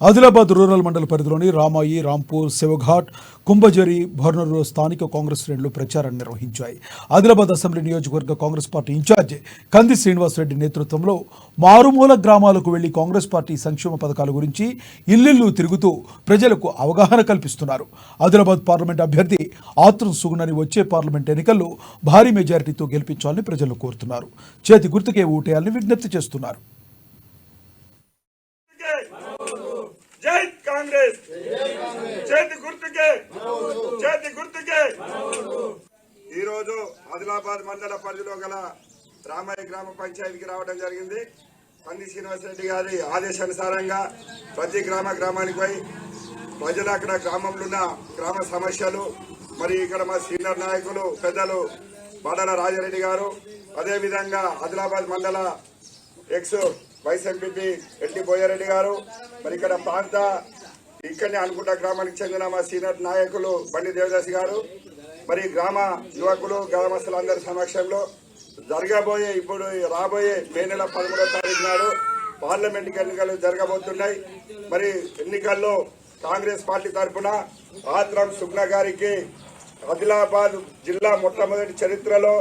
Adilabad rural మండల పరిధిలోని రామాయి రాంపూర్ శివఘాట్ కుంభజరి భర్నూరు స్థానిక కాంగ్రెస్ శ్రేణులు ప్రచారాన్ని నిర్వహించాయి. ఆదిలాబాద్ అసెంబ్లీ నియోజకవర్గ కాంగ్రెస్ పార్టీ ఇన్ఛార్జ్ కంది శ్రీనివాసరెడ్డి నేతృత్వంలో మారుమూల గ్రామాలకు వెళ్ళి కాంగ్రెస్ పార్టీ సంక్షేమ పథకాల గురించి ఇల్లిల్లు తిరుగుతూ ప్రజలకు అవగాహన కల్పిస్తున్నారు. ఆదిలాబాద్ పార్లమెంట్ అభ్యర్థి ఆత్రం సుగుణని వచ్చే పార్లమెంట్ ఎన్నికల్లో భారీ మెజారిటీతో గెలిపించాలని ప్రజలు కోరుతున్నారు. చేతి గుర్తుకే ఓటేయాలని విజ్ఞప్తి చేస్తున్నారు. జై కాంగ్రెస్. చేతి గుర్తుకే. చేతి గుర్తుకే. ఈ రోజు ఆదిలాబాద్ మండల పరిధిలో గల రామయ్య గ్రామ పంచాయతీకి రావడం జరిగింది. పంది శ్రీనివాసరెడ్డి గారి ఆదేశానుసారంగా ప్రతి గ్రామ గ్రామానికి పోయి ప్రజలు అక్కడ గ్రామంలో ఉన్న గ్రామ సమస్యలు మరి ఇక్కడ మా సీనియర్ నాయకులు పెద్దలు బాడల రాజారెడ్డి గారు అదేవిధంగా ఆదిలాబాద్ మండల ex vice MPP L T Boyareddy గారు. మరి ఇక్కడ ప్రాంత ఇక్కడనే అనుకుంటా గ్రామానికి చెందిన మా సీనియర్ నాయకులు బండి దేవదాసి గారు. మరి గ్రామ యువకులు గ్రామస్తులందరి సమక్షంలో జరగబోయే ఇప్పుడు రాబోయే మే నెల పదమూడో తారీఖు నాడు పార్లమెంట్ ఎన్నికలు జరగబోతున్నాయి. మరి ఎన్నికల్లో కాంగ్రెస్ పార్టీ తరఫున ఆత్రం సుగ్న గారికి ఆదిలాబాద్ జిల్లా మొట్టమొదటి చరిత్రలో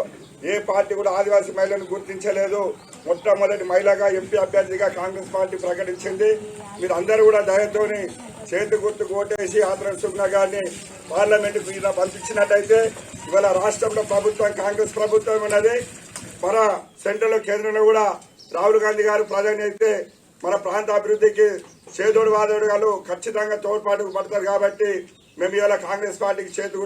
ఏ పార్టీ కూడా ఆదివాసీ మహిళను గుర్తించలేదు. మొట్టమొదటి మహిళగా ఎంపీ అభ్యర్థిగా కాంగ్రెస్ పార్టీ ప్రకటించింది. మీరు అందరూ కూడా దయతోని చేతి గుర్తుకు ఓటేసి ఆదరణ సుగ్న గారిని పార్లమెంటుకు ఇలా పంపించినట్టయితే ఇవాళ రాష్ట్రంలో ప్రభుత్వం కాంగ్రెస్ ప్రభుత్వం ఉన్నది. మన సెంట్రల్ కేంద్రంలో కూడా రాహుల్ గాంధీ గారు ప్రధాని అయితే మన ప్రాంత అభివృద్ధికి చేదోడు వాదోడు గారు ఖచ్చితంగా తోడ్పాటుకు పడతారు కాబట్టి మేము ఇవాళ కాంగ్రెస్ పార్టీకి చేతి